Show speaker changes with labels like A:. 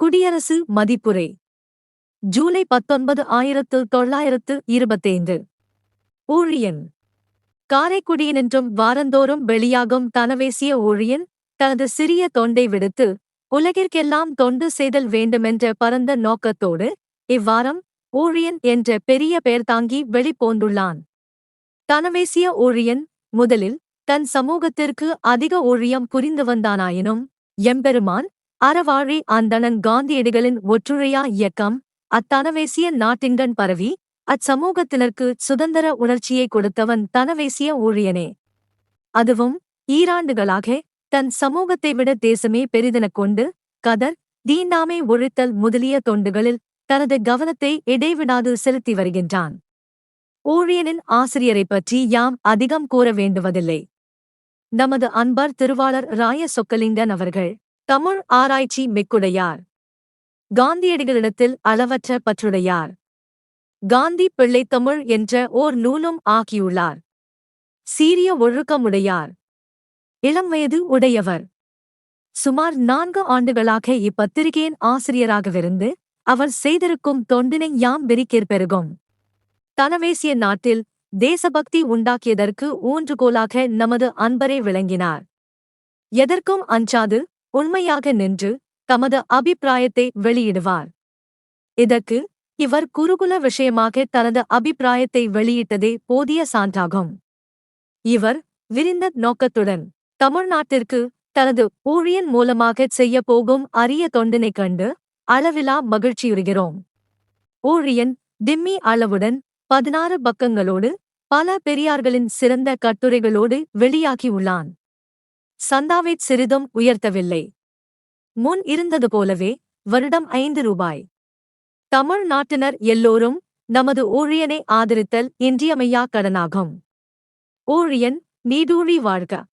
A: குடியரசு மதிப்புரை. ஜூலை பத்தொன்பது ஆயிரத்து தொள்ளாயிரத்து இருபத்தைந்து. ஊழியன். காரைக்குடியினின்றும் வாரந்தோறும் வெளியாகும் தனவேசிய ஊழியன் தனது சிறிய தொண்டை விடுத்து உலகிற்கெல்லாம் தொண்டு செய்தல் வேண்டுமென்ற பரந்த நோக்கத்தோடு இவ்வாரம் ஊழியன் என்ற பெரிய பெயர் தாங்கி வெளிப்போந்துள்ளான். தனவேசிய ஊழியன் முதலில் தன் சமூகத்திற்கு அதிக ஊழியம் புரிந்து வந்தானாயினும் எம்பெருமான் அறவாழி அந்தணன் காந்தியடிகளின் ஒற்றுழையா இயக்கம் அத்தனவேசிய நாட்டின்கண் பரவி அச்சமூகத்தினருக்கு சுதந்திர உணர்ச்சியை கொடுத்தவன் தனவேசிய ஊழியனே. அதுவும் ஈராண்டுகளாக தன் சமூகத்தை விட தேசமே பெரிதெனக் கொண்டு கதர் தீண்டாமை ஒழித்தல் முதலிய தொண்டுகளில் தனது கவனத்தை இடைவிடாது செலுத்தி வருகின்றான். ஊழியனின் ஆசிரியரைப் பற்றி யாம் அதிகம் கூற வேண்டுவதில்லை. நமது அன்பர் திருவாளர் ராய சொக்கலிங்கன் அவர்கள் தமிழ் ஆராய்ச்சி மிக்குடையார். காந்தியடிகளிடத்தில் அளவற்ற பற்றுடையார். காந்தி பிள்ளை தமிழ் என்ற ஓர் நூலும் ஆக்கியுள்ளார். சீரிய ஒழுக்கமுடையார். இளம் வயது உடையவர். சுமார் நான்கு ஆண்டுகளாக இப்பத்திரிகையின் ஆசிரியராகவிருந்து அவர் செய்திருக்கும் தொண்டினை யாம் பெருகும். தனவேசிய நாட்டில் தேசபக்தி உண்டாக்கியதற்கு ஊன்றுகோலாக நமது அன்பரே விளங்கினார். எதற்கும் அஞ்சாது உண்மையாக நின்று தமது அபிப்பிராயத்தை வெளியிடுவார். இதற்கு இவர் குருகுல விஷயமாக தனது அபிப்பிராயத்தை வெளியிட்டதே போதிய சான்றாகும். இவர் விரிந்த நோக்கத்துடன் தமிழ்நாட்டிற்கு தனது ஊழியன் மூலமாகச் செய்யப் போகும் அரிய தொண்டினைக் கண்டு அளவிலா மகிழ்ச்சியுறுகிறோம். ஊழியன் திம்மி அளவுடன் பதினாறு பக்கங்களோடு பல பெரியார்களின் சிறந்த கட்டுரைகளோடு வெளியாகியுள்ளான் சந்தாவைச் சிறிதும் உயர்த்தவில்லை. முன் இருந்தது போலவே வருடம் ஐந்து ரூபாய். தமிழ் நாட்டினர் எல்லோரும் நமது ஊழியனை ஆதரித்தல் இன்றியமையா கடனாகும். ஊழியன் நீடூழி வாழ்க.